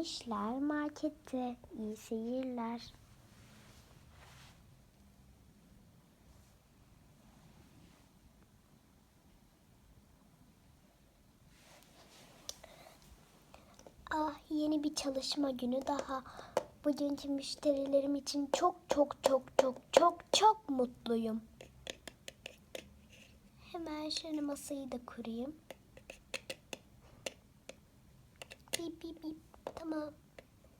işler markette. İyi seyirler. Ah yeni bir çalışma günü daha. Bugünkü müşterilerim için çok çok çok çok çok çok mutluyum. Hemen şöyle masayı da kurayım. Bip bip bip. Tamam.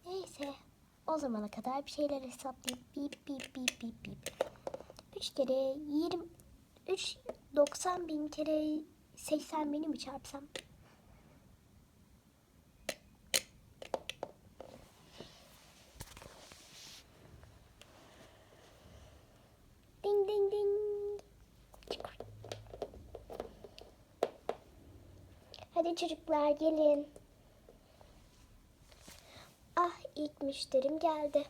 Neyse. O zamana kadar bir şeyler hesaplayıp bip bip bip bip bip. 3 kere 20 3 90 bin kere 80 bini mi çarpsam? Ding ding ding. Hadi çocuklar gelin. Ah ilk müşterim geldi.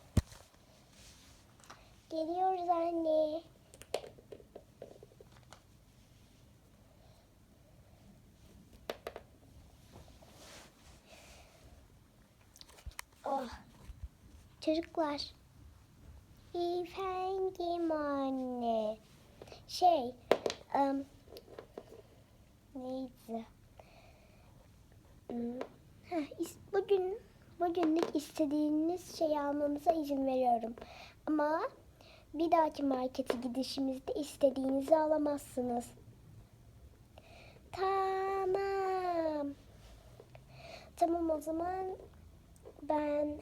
Geliyoruz anne. Oh. Çocuklar. Efendim anne. Şey, um, neydi? Hmm, heh, bugün bugünlük istediğiniz şeyi almanıza izin veriyorum. Ama bir dahaki markete gidişimizde istediğinizi alamazsınız. Tamam. Tamam o zaman ben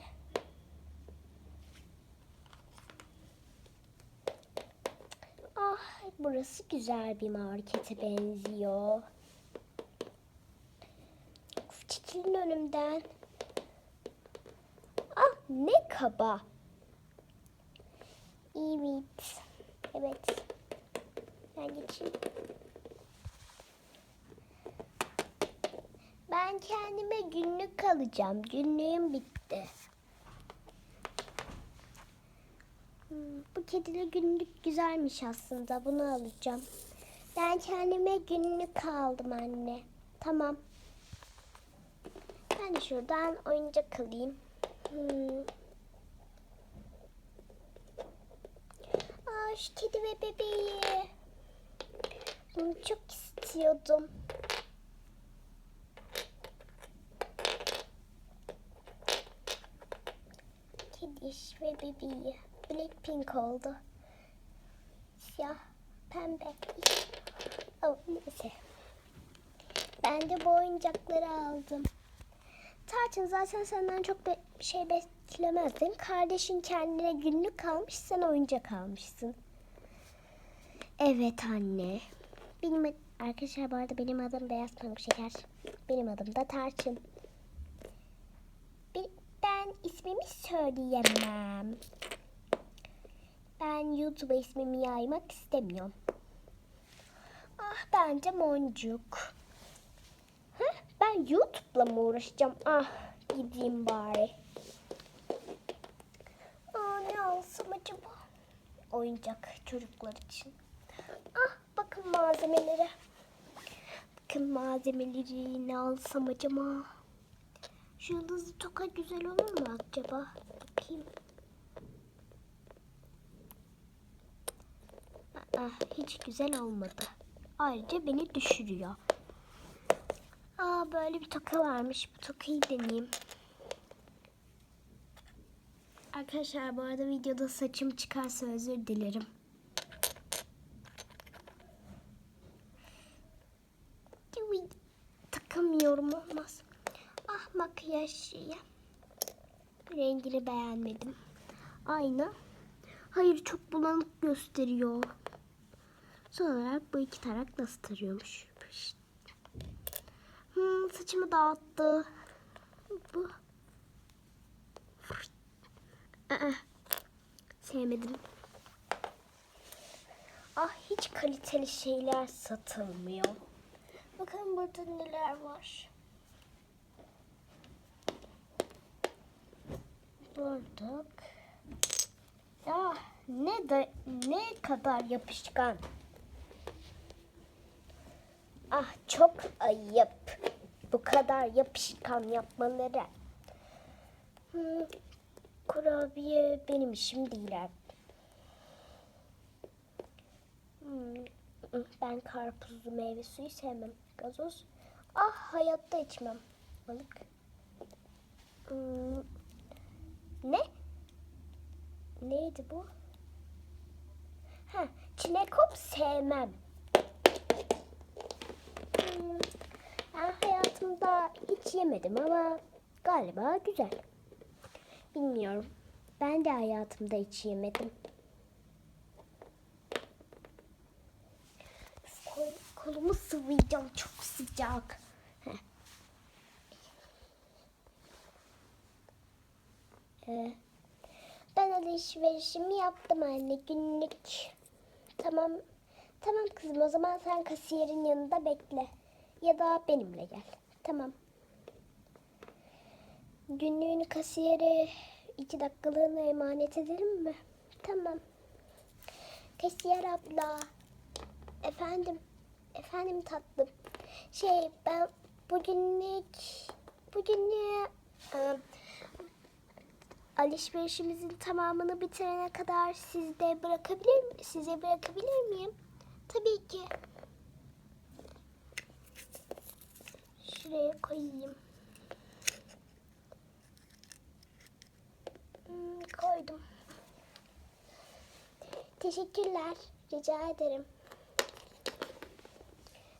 Ah, burası güzel bir markete benziyor. Çekilin önümden. Ne kaba. Evet. Evet. Ben geçeyim. Ben kendime günlük alacağım. Günlüğüm bitti. Hmm, bu kedili günlük güzelmiş aslında. Bunu alacağım. Ben kendime günlük aldım anne. Tamam. Ben şuradan oyuncak alayım. Aa, kedi ve bebeği. Bunu çok istiyordum. Kediş ve bebeği. Blackpink oldu. Siyah, pembe. Oh, neyse. Ben de bu oyuncakları aldım. Tarçın zaten senden çok be- şey beklemezdim. Kardeşin kendine günlük almış, sen oyuncak almışsın. Evet anne. Benim arkadaşlar bu arada benim adım Beyaz Pamuk Şeker. Benim adım da Tarçın. Ben ismimi söyleyemem. Ben YouTube'a ismimi yaymak istemiyorum. Ah bence Moncuk. Ben YouTube'la mı uğraşacağım? Ah gideyim bari. Aa, ne alsam acaba? Oyuncak çocuklar için. Ah bakın malzemelere. Bakın malzemeleri ne alsam acaba? Şu yıldızlı toka güzel olur mu acaba? Bakayım. Aa, hiç güzel olmadı. Ayrıca beni düşürüyor. Aa böyle bir toka varmış. Bu tokayı deneyeyim. Arkadaşlar bu arada videoda saçım çıkarsa özür dilerim. Takamıyorum olmaz. Ah makyaj şeyi. Rengini beğenmedim. Aynı. Hayır çok bulanık gösteriyor. Son olarak bu iki tarak nasıl tarıyormuş? Pişt. Hmm, saçımı dağıttı. Bu. Sevmedim. Ah hiç kaliteli şeyler satılmıyor. Bakın burada neler var. Bardak. Ya ne da ne kadar yapışkan. Ah çok ayıp. Bu kadar yapışkan yapmaları. Hmm, kurabiye benim işim değil. Hmm, ben karpuzlu meyve suyu sevmem. Gazoz. Ah hayatta içmem. Balık. Hmm, ne? Neydi bu? Ha, çinekop sevmem. Ben hayatımda hiç yemedim ama galiba güzel. Bilmiyorum. Ben de hayatımda hiç yemedim. Kol, kolumu sıvayacağım. Çok sıcak. Ee, ben alışverişimi yaptım anne günlük. Tamam. Tamam kızım o zaman sen kasiyerin yanında bekle. Ya da benimle gel. Tamam. Günlüğünü kasiyere iki dakikalığına emanet edelim mi? Tamam. Kasiyer abla. Efendim. Efendim tatlım. Şey ben bugünlük bugünlük e, alışverişimizin tamamını bitirene kadar sizde bırakabilir size bırakabilir miyim? Tabii ki. Şuraya koyayım. Hmm, koydum. Teşekkürler. Rica ederim.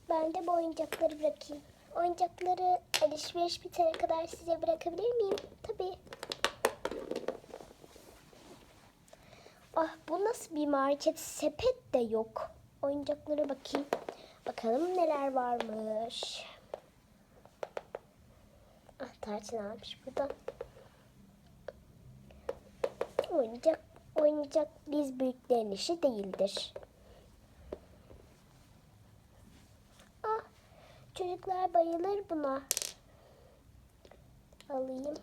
Ben de bu oyuncakları bırakayım. Oyuncakları alışveriş bitene kadar size bırakabilir miyim? Tabii. Ah bu nasıl bir market? Sepet de yok. Oyuncaklara bakayım. Bakalım neler varmış. Tarçın almış burada. Oyuncak, oyuncak biz büyüklerin işi değildir. Ah çocuklar bayılır buna. Alayım.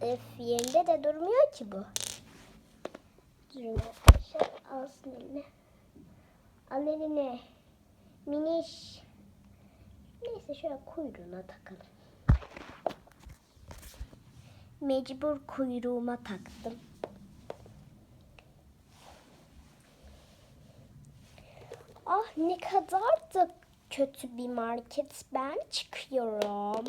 Öf yerinde de durmuyor ki bu. Durun arkadaşlar alsın eline. Al eline. Miniş. Neyse şöyle kuyruğuna takalım. Mecbur kuyruğuma taktım. Ah ne kadar da kötü bir market. Ben çıkıyorum.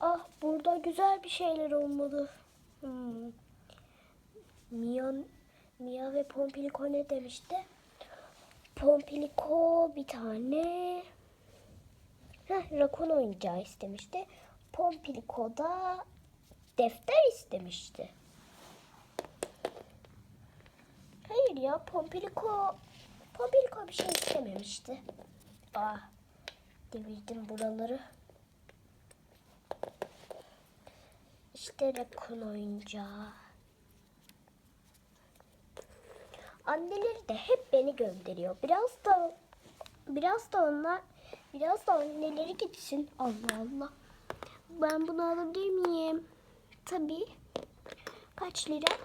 Ah burada güzel bir şeyler olmalı. Hmm. Mia, Mia ve Pompiliko ne demişti? Pompiliko bir tane Heh, rakun oyuncağı istemişti. Pompiliko da defter istemişti. Hayır ya Pompiliko Pompiliko bir şey istememişti. Ah devirdim buraları. İşte rakun oyuncağı. Anneleri de hep beni gönderiyor. Biraz da biraz da onlar biraz da anneleri gitsin. Allah Allah. Ben bunu alabilir miyim? Tabii. Kaç lira?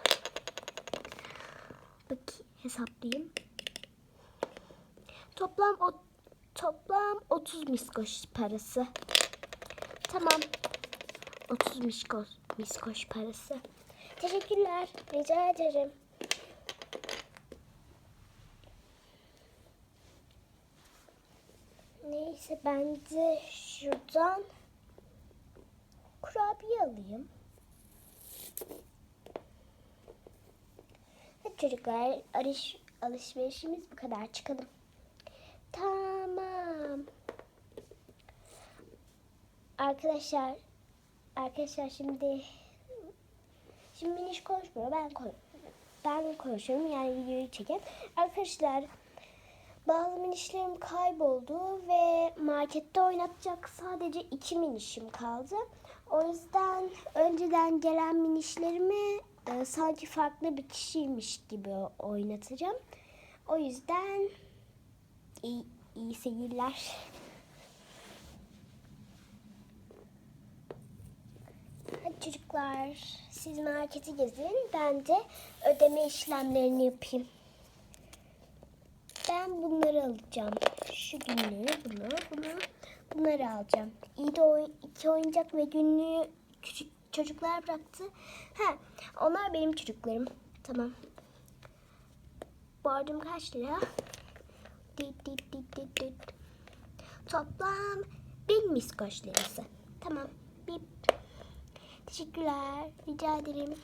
Bakayım hesaplayayım. Toplam o toplam 30 miskoş parası. Tamam. 30 miskoş, miskoş parası. Teşekkürler. Rica ederim. Neyse ben de şuradan kurabiye alayım. Hadi çocuklar alış, alışverişimiz bu kadar çıkalım. Tamam. Arkadaşlar arkadaşlar şimdi şimdi Miniş konuşmuyor ben ben konuşuyorum yani videoyu çeken arkadaşlar bazı minişlerim kayboldu ve markette oynatacak sadece iki minişim kaldı. O yüzden önceden gelen minişlerimi e, sanki farklı bir kişiymiş gibi oynatacağım. O yüzden iyi, iyi seyirler. Hadi çocuklar siz marketi gezin. Ben de ödeme işlemlerini yapayım. Ben bunları alacağım. Şu günlüğü, bunu, bunu, bunları alacağım. İyi de o iki oyuncak ve günlüğü küçük çocuklar bıraktı. Ha, onlar benim çocuklarım. Tamam. Borcum kaç lira? Dit dit dit dit dit. Toplam bin miskoş lirası. Tamam. Bip. Teşekkürler. Rica ederim.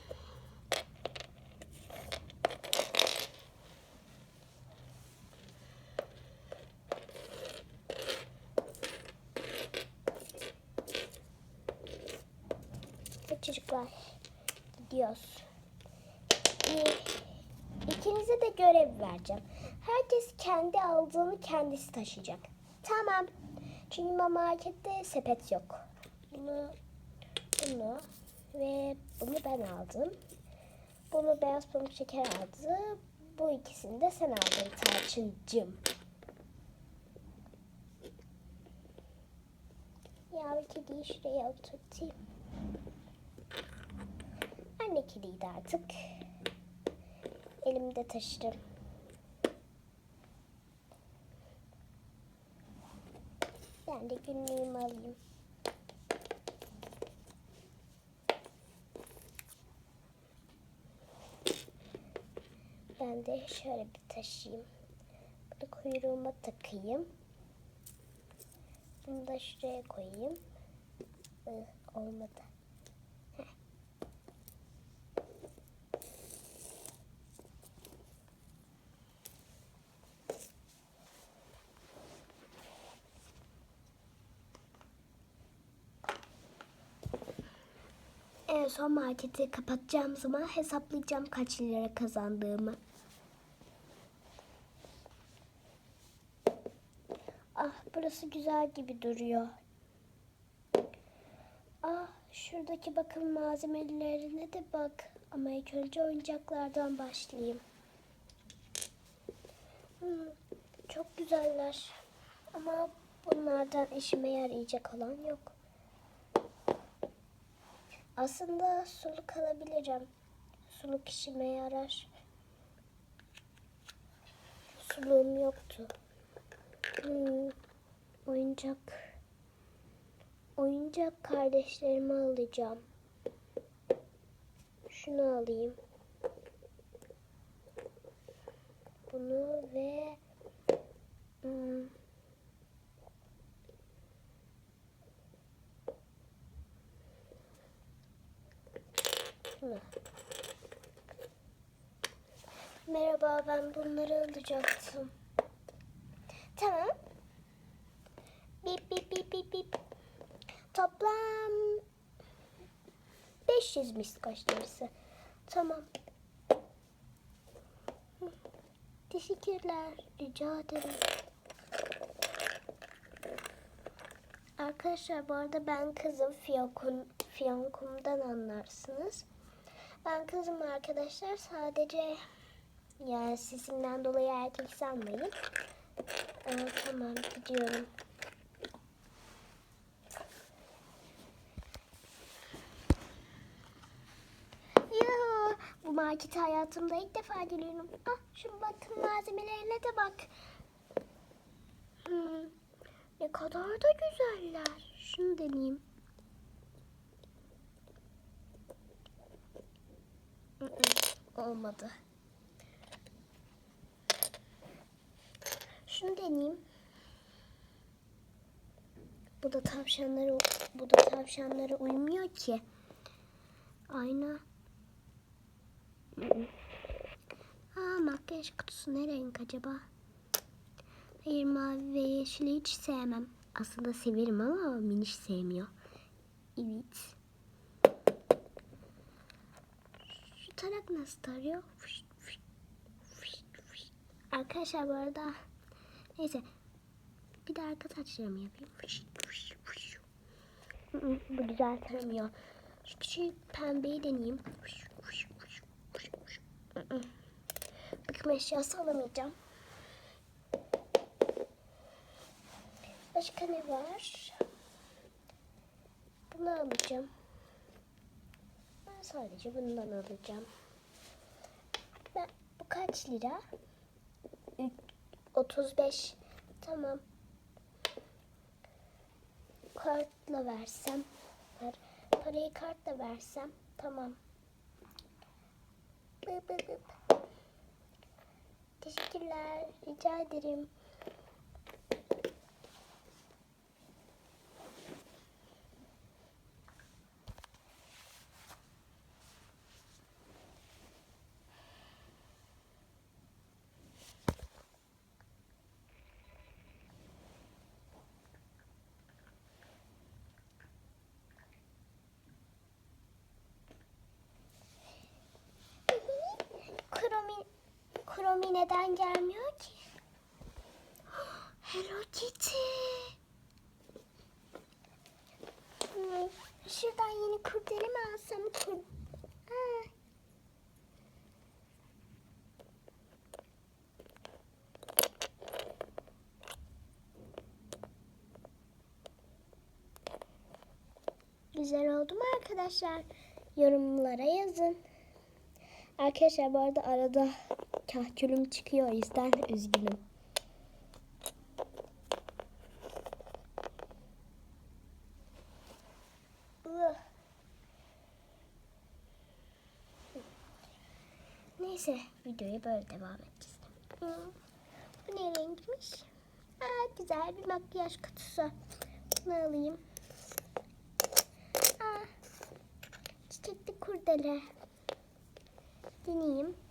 Çocuklar. Gidiyoruz. Ee, ikinize de görev vereceğim. Herkes kendi aldığını kendisi taşıyacak. Tamam. Çünkü markette sepet yok. Bunu, bunu ve bunu ben aldım. Bunu beyaz pamuk şeker aldı. Bu ikisini de sen aldın tarçıncım. Yavru kediyi şuraya oturtayım. Anne kediydi artık. Elimde taşırım. Ben de günlüğümü alayım. Ben de şöyle bir taşıyayım. Bunu kuyruğuma takayım. Bunu da şuraya koyayım. Ih, olmadı. En son marketi kapatacağım zaman hesaplayacağım kaç lira kazandığımı. Ah burası güzel gibi duruyor. Ah şuradaki bakım malzemelerine de bak. Ama ilk önce oyuncaklardan başlayayım. Hmm, çok güzeller. Ama bunlardan işime yarayacak olan yok. Aslında suluk alabilirim. Suluk işime yarar. Suluğum yoktu. Hmm, oyuncak. Oyuncak kardeşlerimi alacağım. Şunu alayım. Bunu ve hmm. Merhaba ben bunları alacaktım. Tamam. Bip bip bip bip bip. Toplam 500 miskoş lirası. Tamam. Teşekkürler. Rica ederim. Arkadaşlar bu arada ben kızım Fiyonkun, Fiyonkum'dan anlarsınız. Ben kızım arkadaşlar sadece yani sesimden dolayı erkek sanmayın. Ee, tamam gidiyorum. Yoo, bu markete hayatımda ilk defa geliyorum. Ah, şu bakım malzemelerine de bak. Hmm, ne kadar da güzeller. Şunu deneyeyim. Olmadı. Şunu deneyeyim. Bu da tavşanlara bu da tavşanlara uymuyor ki. Ayna. Aa makyaj kutusu ne renk acaba? Hayır mavi ve yeşili hiç sevmem. Aslında severim ama miniş sevmiyor. Evet. Şu tarak nasıl tarıyor? Arkadaşlar bu arada neyse bir de arka saçlarımı yapayım. Bu güzel taramıyor. Şu küçük pembeyi deneyeyim. Bakım eşyası alamayacağım. Başka ne var? Bunu alacağım. sadece bundan alacağım. Ben, bu kaç lira? Üç- 35. Tamam. Kartla versem. Ver. Parayı kartla versem. Tamam. Teşekkürler. Rica ederim. Kromi neden gelmiyor ki? Hello Kitty. Hmm, Şuradan yeni kurdele mi alsam? Kur... Ha. Güzel oldu mu arkadaşlar? Yorumlara yazın. Arkadaşlar bu arada arada kahkülüm çıkıyor o yüzden üzgünüm. Neyse videoya böyle devam edeceğiz. Bu ne renkmiş? Aa, güzel bir makyaj kutusu. Bunu alayım. Aa, çiçekli kurdele. Deneyeyim.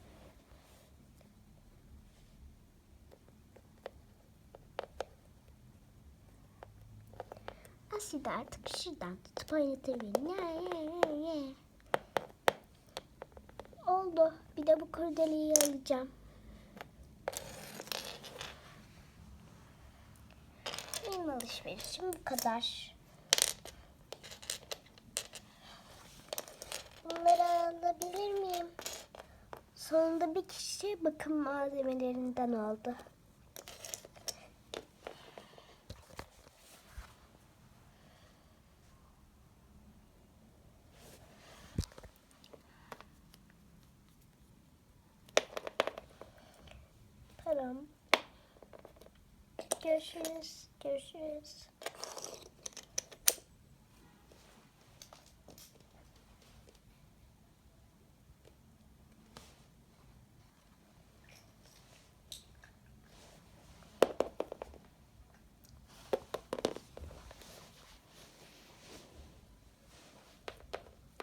Aslında artık şuradan tutup oynatabilirim. Oldu. Bir de bu kurdeleyi alacağım. Benim alışverişim bu kadar. Bunları alabilir miyim? Sonunda bir kişi bakım malzemelerinden oldu. Tamam. Görüşürüz. Görüşürüz.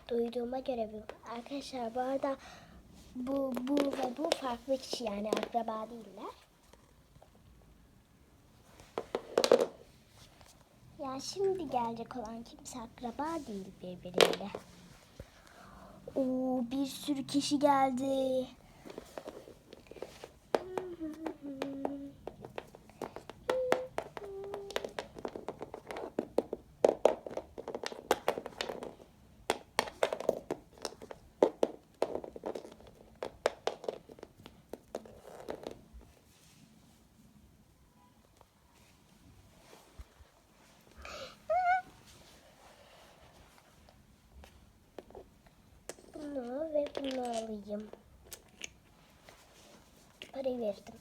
Duyduğuma göre bu. Arkadaşlar bu arada bu, bu ve bu farklı kişi yani akraba değiller. Ya şimdi gelecek olan kimse akraba değil birbiriyle. Oo bir sürü kişi geldi. Bunu ve bunu alayım. Parayı verdim.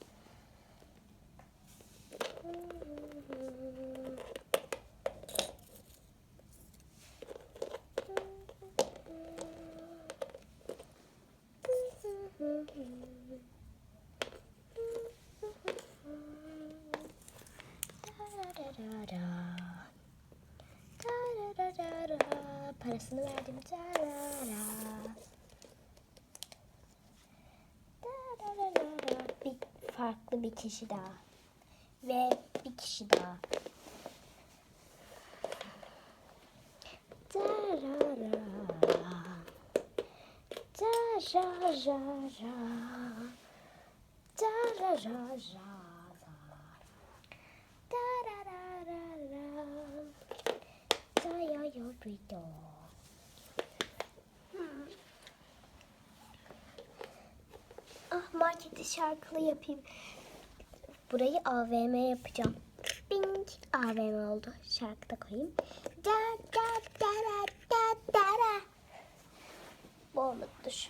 Parasını verdim. Bir farklı bir kişi daha. Ve bir kişi daha. Tarara. Tararara. Tararara. Tararara. Dayayordu. Hmm. Ah markette şarkılı yapayım. Burayı AVM yapacağım. Bing AVM oldu. Şarkı da koyayım. Da da da da da da da. olmadı dur.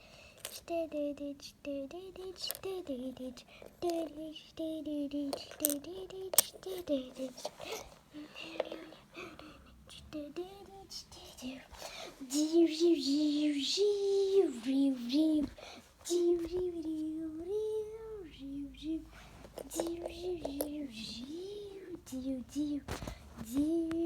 dediç dediç dediç dediç dediç dediç dediç Dear, dear, dear.